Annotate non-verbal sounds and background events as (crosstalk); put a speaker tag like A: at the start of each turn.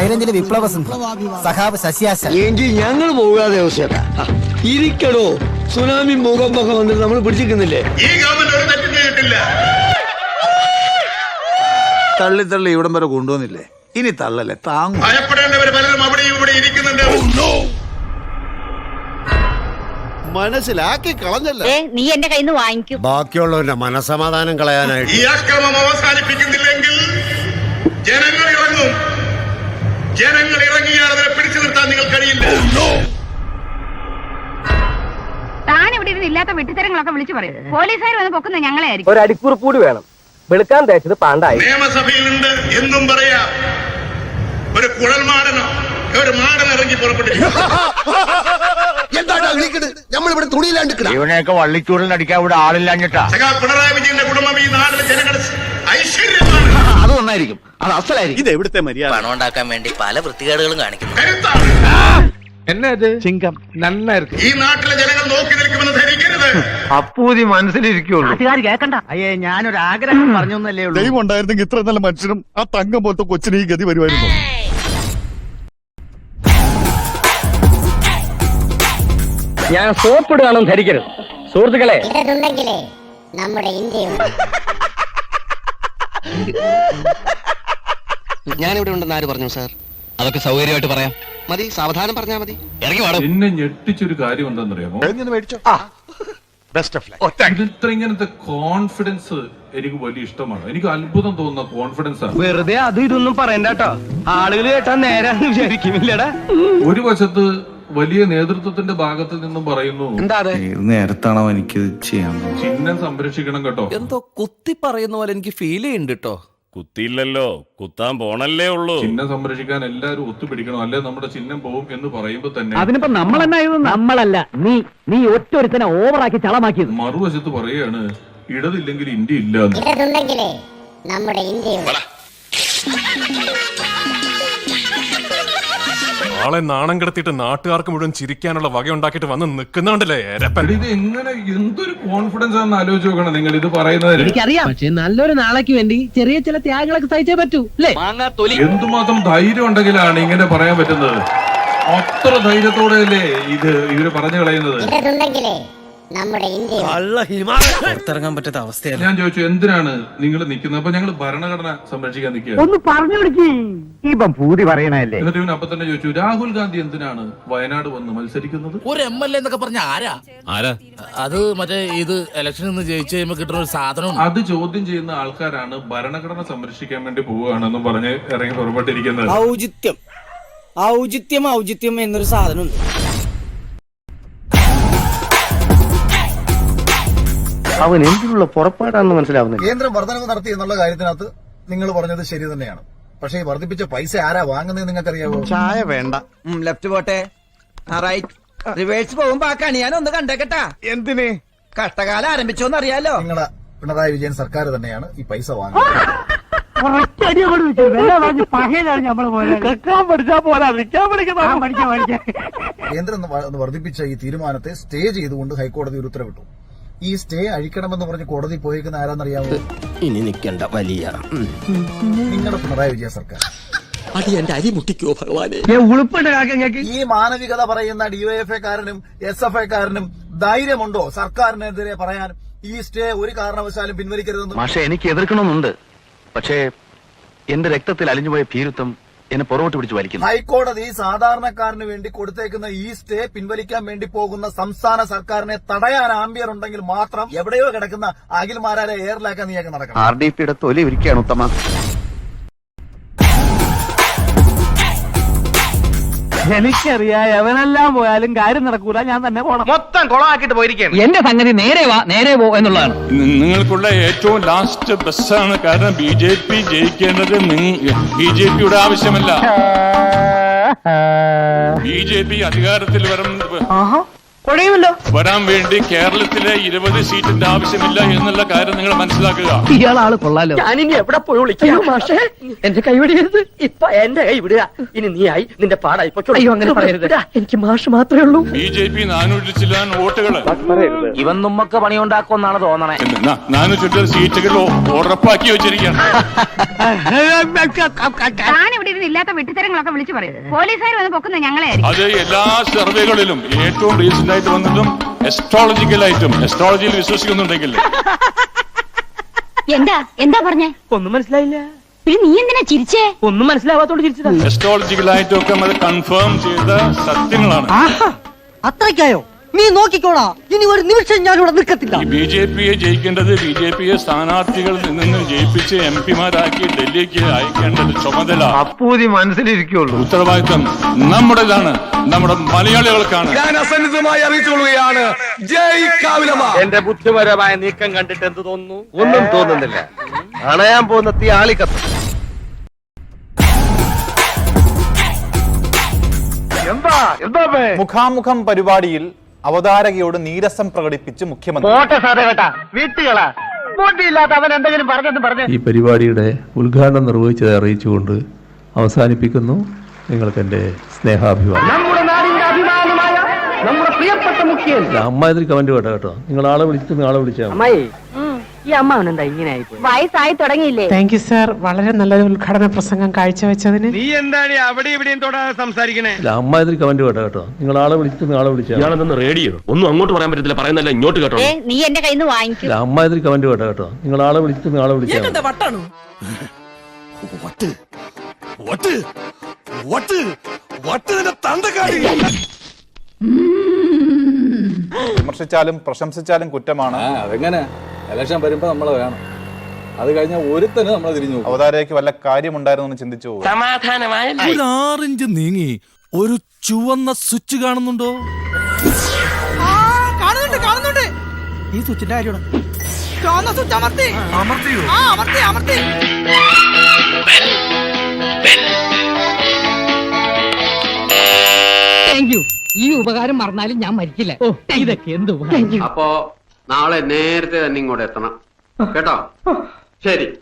A: ഹൈറേഞ്ചിലെ വിപ്ലവ സിംഹം സഹാബ് ശശിയാശ
B: എങ്കിൽ ഞങ്ങൾ പോകാതെ ഇരിക്കടോ. സുനാമി ഭൂകമ്പൊക്കെ വന്നിട്ട് നമ്മൾ പിടിച്ചിരിക്കുന്നില്ലേ?
C: ഈ ഗവൺമെന്റ് ഒരു തെറ്റും ചെയ്തിട്ടില്ല.
D: തള്ളി തള്ളി ഇവിടം വരെ കൊണ്ടുവന്നില്ലേ? ഇനി തള്ളല്ലേ? താങ്ങും.
C: പലരും അവിടെ ഇവിടെ ഇരിക്കുന്നുണ്ട്.
E: മനസ്സിലാക്കി കളഞ്ഞല്ല?
F: നീ എന്റെ കയ്യിൽ നിന്ന് വാങ്ങിക്കും.
E: ബാക്കിയുള്ളവരുടെ മനസമാധാനം കളയാനായിട്ട്.
C: ഈ അക്രമം അവസാനിപ്പിക്കുന്നില്ലെങ്കിൽ ജനങ്ങൾ ഇറങ്ങും. ജനങ്ങൾ ഇറങ്ങിയാൽ അവരെ പിടിച്ചു നിർത്താൻ നിങ്ങൾ കഴിയില്ല.
F: താൻ ഇവിടെ ഇരുന്ന് ഇല്ലാത്ത വെട്ടിത്തരങ്ങളൊക്കെ വിളിച്ചു പറയും. പോലീസുകാർ വന്ന് പൊക്കുന്നത് ഞങ്ങളെ ആയിരിക്കും
G: ഒരു അടിക്കുറിപ്പ് കൂടി വേണം. വെളുക്കാൻ തേച്ചത് പാണ്ടായി.
C: നിയമസഭയിലുണ്ട് എന്നും പറയാം. ഒരു കുഴൽമാടനോ ഒരു മാടൻ ഇറങ്ങി പുറപ്പെട്ടിരിക്കും (laughs)
E: എന്താടാ വിളിക്കണത്? നമ്മളിവിടെ തുണിയിലാണ്ട്
H: ഇവനെയൊക്കെ വള്ളിച്ചൂടിൽ അടിക്കാൻ ഇവിടെ ആളില്ലാഞ്ഞിട്ടാ.
C: സഖാ പിണറായി വിജയന്റെ കുടുംബം
H: നന്നായിരിക്കും അത് അസലായിരിക്കും.
E: ഇത് എവിടുത്തെ മര്യാദ?
I: പണം ഉണ്ടാക്കാൻ വേണ്ടി പല വൃത്തികേടുകളും കാണിക്കുന്നു.
C: കരുത്താണ്
H: ചിങ്കം. നന്നായിരിക്കും.
C: ഈ നാട്ടിലെ ജനങ്ങൾ നോക്കി നിൽക്കുമെന്ന് ധരിക്കരുത്.
H: അപ്പൂതി മനസ്സിലിരിക്കുള്ളൂ.
A: കേക്കണ്ട അയ്യേ ഞാനൊരു ആഗ്രഹം പറഞ്ഞു എന്നല്ലേ ഉള്ളൂ.
E: ദൈവം ഉണ്ടായിരുന്നെങ്കിൽ ഇത്ര നല്ല മനുഷ്യനും ആ തങ്കം പോലത്തെ കൊച്ചിന് ഈ ഗതി വരുമായിരുന്നു.
G: ഞാൻ സോപ്പിടുകയാണെന്ന് ധരിക്കരുത്. സുഹൃത്തുക്കളെ.
F: നമ്മുടെ ഇന്ത്യയുണ്ട് (laughs)
B: ഞാനിവിടെ ഉണ്ടെന്ന് ആര് പറഞ്ഞു സാർ?
I: അതൊക്കെ സൗകര്യമായിട്ട് പറയാം.
B: മതി സാവധാനം പറഞ്ഞാ മതി.
I: ഇറങ്ങി വാടും.
J: എന്നെ ഞെട്ടിച്ചൊരു കാര്യം എന്താണെന്നറിയാമോ ഇതിത്ര ഇങ്ങനത്തെ കോൺഫിഡൻസ് എനിക്ക് വലിയ ഇഷ്ടമാണ്. എനിക്ക് അത്ഭുതം തോന്നുന്ന കോൺഫിഡൻസ് ആണ്.
G: വെറുതെ അത് ഇതൊന്നും പറയണ്ട കേട്ടോ. ആളുകൾ കേട്ടാ നേരാന്ന് വിചാരിക്കുമില്ലടാ
J: ഒരു വശത്ത് വലിയ നേതൃത്വത്തിന്റെ ഭാഗത്ത് നിന്നും പറയുന്നു.
D: നേരത്താണോ എനിക്ക് ചെയ്യാൻ
J: ചിഹ്നം സംരക്ഷിക്കണം കേട്ടോ.
I: എന്തോ കുത്തി പറയുന്ന പോലെ എനിക്ക് ഫീൽ ചെയ്യുന്നുണ്ട് കേട്ടോ
E: കുത്തിയില്ലല്ലോ. കുത്താൻ പോണല്ലേ ഉള്ളൂ.
J: ചിഹ്നം സംരക്ഷിക്കാൻ എല്ലാരും ഒത്തുപിടിക്കണം. അല്ലെ നമ്മുടെ ചിഹ്നം പോവും എന്ന് പറയുമ്പോ തന്നെ
G: അതിനിപ്പോ നമ്മൾ നമ്മളല്ല. നീ നീ ഒറ്റൊരുത്തനെ ഓവറാക്കി ചളമാക്കിയത്.
J: മറുവശത്ത് പറയാണ് ഇടതില്ലെങ്കിൽ ഇന്ത്യ ഇല്ല.
F: നമ്മുടെ ഇന്ത്യയുണ്ട്
E: ആളെ നാണം കിടത്തിയിട്ട് നാട്ടുകാർക്ക് മുഴുവൻ ചിരിക്കാനുള്ള വക ഉണ്ടാക്കിയിട്ട് വന്ന് നിൽക്കുന്നുണ്ടല്ലേ എരപ്പൻ
J: ഇത് എങ്ങനെ എന്തൊരു കോൺഫിഡൻസ് ആണെന്ന് ആലോചിച്ച് നോക്കണം നിങ്ങൾ ഇത് പറയുന്നത്.
G: എനിക്കറിയാം. പക്ഷെ നല്ലൊരു നാളേക്ക് വേണ്ടി ചെറിയ ചില ത്യാഗങ്ങളൊക്കെ സഹിച്ചേ പറ്റൂ അല്ലേ?
J: എന്തുമാത്രം ധൈര്യം ഉണ്ടെങ്കിലാണ് ഇങ്ങനെ പറയാൻ പറ്റുന്നത്. അത്ര ധൈര്യത്തോടെയല്ലേ ഇത് ഇവർ പറഞ്ഞു കളയുന്നത്?
F: ഇതുണ്ടെങ്കിലേ നമ്മുടെ ഇന്ത്യയുണ്ട്
I: പുറത്തിറങ്ങാൻ പറ്റാത്ത അവസ്ഥയാണ്
J: ഞാൻ ചോദിച്ചു എന്തിനാണ് നിങ്ങൾ നിൽക്കുന്നത്? അപ്പൊ ഞങ്ങൾ ഭരണഘടന സംരക്ഷിക്കാൻ നിൽക്കുക
G: ഒന്ന് പറഞ്ഞു ഇപ്പം പൂതി പറയണല്ലേ
J: എന്നിട്ട് ഇവൻ അപ്പൊ തന്നെ ചോദിച്ചു രാഹുൽ ഗാന്ധി എന്തിനാണ് വയനാട് വന്ന് മത്സരിക്കുന്നത്?
I: ഒരു എം എൽ എ എന്നൊക്കെ പറഞ്ഞ ആരാ?
E: ആരാ?
I: അത് മറ്റേ ഇത് ഇലക്ഷനിൽ നിന്ന് ജയിച്ചു കഴിയുമ്പോ കിട്ടുന്ന ഒരു സാധനം
J: അത് ചോദ്യം ചെയ്യുന്ന ആൾക്കാരാണ് ഭരണഘടന സംരക്ഷിക്കാൻ വേണ്ടി പോവുകയാണെന്നും പറഞ്ഞ് ഇറങ്ങി പുറപ്പെട്ടിരിക്കുന്നത്.
A: ഔചിത്യം. ഔചിത്യം ഔചിത്യം എന്നൊരു സാധനമുണ്ട്.
G: അവൻ എന്തിനുള്ള പുറപ്പാടാണെന്ന് മനസ്സിലാവുന്നില്ല.
D: കേന്ദ്രം വർധനവ് നടത്തി എന്നുള്ള കാര്യത്തിനകത്ത് നിങ്ങൾ പറഞ്ഞത് ശരി തന്നെയാണ്. പക്ഷേ ഈ വർദ്ധിപ്പിച്ച പൈസ ആരാ വാങ്ങുന്നത് നിങ്ങൾക്ക് നിങ്ങൾക്കറിയാവോ?
E: ചായ വേണ്ട.
A: ലെഫ്റ്റ് പോട്ടെ. റൈറ്റ് റിവേഴ്സ് പോകുമ്പോ ആ ഒന്ന് കണ്ടേക്കട്ടാ.
E: എന്തിന്?
A: കഷ്ടകാലം ആരംഭിച്ചോന്ന് അറിയാലോ.
D: നിങ്ങളെ പിണറായി വിജയൻ സർക്കാർ തന്നെയാണ് ഈ പൈസ വാങ്ങുന്നത്. കേന്ദ്രം വർദ്ധിപ്പിച്ച ഈ തീരുമാനത്തെ സ്റ്റേ ചെയ്തുകൊണ്ട് ഹൈക്കോടതി ഒരു ഉത്തരവിട്ടു. ഈ സ്റ്റേ അഴിക്കണമെന്ന് പറഞ്ഞ് കോടതി പോയേക്കുന്ന ആരാന്നറിയാവോ
A: ഇനി നിക്കണ്ട വലിയ.
D: നിങ്ങളുടെ പിണറായി വിജയ സർക്കാർ.
B: അടി എന്റെ അരി മുട്ടിക്കോ ഭഗവാനെ.
G: എഫ്
D: ഈ മാനവികത പറയുന്ന ഡിവൈഎഫ്ഐക്കാരനും എസ് എഫ് കാരനും ധൈര്യമുണ്ടോ സർക്കാരിനെതിരെ പറയാൻ? ഈ സ്റ്റേ ഒരു കാരണവശാലും പിൻവലിക്കരുതെന്ന്
H: പക്ഷെ എനിക്ക് എതിർക്കണമെന്നുണ്ട്. പക്ഷേ എന്റെ രക്തത്തിൽ അലിഞ്ഞുപോയ ഭീരുത്വം എന്നെ പുറകോട്ട് പിടിച്ച് വലിക്കുന്നു.
D: ഹൈക്കോടതി സാധാരണക്കാരന് വേണ്ടി കൊടുത്തേക്കുന്ന ഈ സ്റ്റേ പിൻവലിക്കാൻ വേണ്ടി പോകുന്ന സംസ്ഥാന സർക്കാരിനെ തടയാൻ ആംബിയർ ഉണ്ടെങ്കിൽ മാത്രം എവിടെയോ കിടക്കുന്ന അഖിൽമാരാരെ എയറിലാക്കാൻ നീയൊക്കെ നടക്കണം.
H: ആർ ഡി പിയുടെ തൊലി ഇരിക്കുകയാണ് ഉത്തമ.
G: എനിക്കറിയാം എവനെല്ലാം പോയാലും കാര്യം നടക്കൂല. ഞാൻ തന്നെ പോണം.
H: മൊത്തം കുളമാക്കിട്ട് പോയിരിക്കുകയാണ്.
G: എന്റെ സംഗതി നേരെ വാ നേരെ പോ എന്നുള്ളതാണ്.
E: നിങ്ങൾക്കുള്ള ഏറ്റവും ലാസ്റ്റ് ബസ് ആണ്. കാരണം ബി ജെ പി ജയിക്കേണ്ടത് ബി ജെ പിയുടെ ആവശ്യമല്ല. ബി ജെ പി അധികാരത്തിൽ വരും
G: കുഴയുമല്ലോ?
E: വരാൻ വേണ്ടി കേരളത്തിലെ ഇരുപത് സീറ്റിന്റെ ആവശ്യമില്ല എന്നുള്ള കാര്യം നിങ്ങൾ മനസ്സിലാക്കുക.
G: ഇയാളാൾ കൊള്ളാലോ.
K: ഞാനിനി എവിടെ പോയി വിളിക്കാം? മാഷേ എന്റെ കൈ വിടരുത് ഇപ്പൊ എന്റെ കൈ വിടുക. ഇനി നീ ആയി നിന്റെ പാടായി
G: അയ്യോ, അങ്ങനെ പറയരുത്.
K: എനിക്ക് മാഷ് മാത്രമേ ഉള്ളൂ.
E: ബി ജെ പി നാനൂറ്റി ചില്ലാൻ വോട്ടുകൾ.
G: ഇവൻ നമ്മക്ക് പണിയുണ്ടാക്കുമെന്നാണ് തോന്നണേ.
E: നാനൂറ്റി സീറ്റുകൾ ഉറപ്പാക്കി വെച്ചിരിക്കുകയാണ്.
F: ഞാൻ ഇവിടെ ഇരുന്ന് ഇല്ലാത്ത വെട്ടിത്തരങ്ങളൊക്കെ വിളിച്ചു പറയും. പോലീസുകാർ വന്ന് പൊക്കുന്നത് ഞങ്ങളെ
E: അത് എല്ലാ സർവേകളിലും ഏറ്റവും റീസെന്റ് ആയിട്ട് വന്നതും എസ്ട്രോളജിക്കലായിട്ടും എസ്ട്രോളജിയിൽ വിശ്വസിക്കുന്നുണ്ടെങ്കിൽ.
F: എന്താ? എന്താ പറഞ്ഞേ?
K: ഒന്നും മനസ്സിലായില്ല.
F: പിന്നെ നീ എന്തിനാ ചിരിച്ചേ?
K: ഒന്നും മനസ്സിലാവാത്തോണ്ട് ചിരിച്ചതാ.
E: എസ്ട്രോളജിക്കലായിട്ടും ഒക്കെ അത് കൺഫേം ചെയ്ത സത്യങ്ങളാണ്.
K: അത്രയ്ക്കായോ? നീ നോക്കിക്കോളാ ഇനി ഒരു നിമിഷം ഞാൻ ഇവിടെ നിൽക്കത്തില്ല
E: ബി ജെ പിയെ ജയിക്കേണ്ടത് ബി ജെ പിയെ സ്ഥാനാർത്ഥികളിൽ നിന്ന് ജയിപ്പിച്ച് എം പിമാരാക്കി ഡൽഹിക്ക് അയക്കേണ്ടത് ചുമതല.
H: അപ്പൂതി മനസ്സിലിരിക്കുള്ളൂ.
E: ഉത്തരവാദിത്വം നമ്മുടേതാണ്. നമ്മുടെ മലയാളികൾക്കാണ്.
L: ഞാൻ അസന്നിധമായി അറിയിച്ചുകൊള്ളുകയാണ്. ജയ് കാവിലമ
H: എന്റെ ബുദ്ധിപരമായ നീക്കം കണ്ടിട്ട് എന്ത് തോന്നുന്നു? ഒന്നും തോന്നുന്നില്ല. അണയാൻ പോകുന്ന തീ ആളിക്കത്ത്. എന്താ? എന്താ
M: മുഖാമുഖം പരിപാടിയിൽ അവതാരകയോട് നീരസം പ്രകടിപ്പിച്ച് മുഖ്യമന്ത്രി
H: പോട്ടെ സാറേ കേട്ടാ. വീട്ടുകളാ. ബോട്ടിയില്ലാത്ത അവൻ എന്തെങ്കിലും പറഞ്ഞെന്ന് പറഞ്ഞു.
N: ഈ പരിപാടിയുടെ ഉദ്ഘാടനം നിർവഹിച്ചത് അറിയിച്ചുകൊണ്ട് അവസാനിപ്പിക്കുന്നു നിങ്ങൾക്ക് എന്റെ സ്നേഹാഭിമാനം.
K: നമ്മുടെ നാടിന്റെ അഭിമാനമായ നമ്മുടെ പ്രിയപ്പെട്ട മുഖ്യൻ.
N: അമ്മ ഇതിൽ കമന്റ് കേട്ടോ. കേട്ടോ നിങ്ങൾ ആളെ വിളിച്ചിട്ട് ആളെ വിളിച്ചാൽ
K: ഈ അമ്മാവൻ എന്താ ഇങ്ങനെ ആയിപ്പോയി?
F: വയസ്സായി തുടങ്ങിയില്ലേ?
K: താങ്ക് യു സാർ വളരെ നല്ലൊരു ഉദ്ഘാടന പ്രസംഗം കാഴ്ചവെച്ചതിന്.
H: നീ എന്താണ് അവിടെ ഇവിടെയും തൊടാതെ സംസാരിക്കണേ?
N: അമ്മ ഇതിൽ കമന്റ് കേട്ടോ കേട്ടോ. നിങ്ങൾ ആളെ വിളിച്ചിട്ട് ആളെ വിളിച്ചാൽ
I: റേഡിയോ ഒന്നും അങ്ങോട്ട് പറയാൻ പറ്റത്തില്ല പറയുന്നല്ല ഇങ്ങോട്ട് കേട്ടോ.
F: നീ എന്റെ കയ്യിൽ നിന്ന് വാങ്ങിക്കും
N: അമ്മ ഇതിൽ കമന്റ് കേട്ടോ കേട്ടോ. നിങ്ങൾ ആളെ വിളിച്ചിട്ട് ആളെ വിളിച്ചാൽ
M: വിമർശിച്ചാലും പ്രശംസിച്ചാലും കുറ്റമാണ്.
A: അതെങ്ങനെ? ഇലക്ഷൻ വരുമ്പോ നമ്മളെ വേണം. അത് കഴിഞ്ഞ ഒരുത്തന് നമ്മളെ തിരിഞ്ഞു
M: അവതാരയ്ക്ക് വല്ല കാര്യമുണ്ടായിരുന്നു ചിന്തിച്ചു പോകും.
K: സമാധാനമായ
I: ഒരു ആറിഞ്ച് നീങ്ങി ഒരു ചുവന്ന സ്വിച്ച് കാണുന്നുണ്ടോ?
K: കാണുന്നുണ്ട് കാണുന്നുണ്ട്. ഈ സ്വിച്ചിന്റെ കാര്യമാണ്. ചുവന്ന സ്വിച്ച് അമർത്തി. അമർത്തിയോ? ആ അമർത്തി അമർത്തി.
G: താങ്ക് യു ഈ ഉപകാരം മറന്നാലും ഞാൻ മരിക്കില്ല. ഓ ഇതൊക്കെ എന്ത് ഉപകാരം?
H: അപ്പോ നാളെ നേരത്തെ തന്നെ ഇങ്ങോട്ട് എത്തണം. കേട്ടോ? ശരി.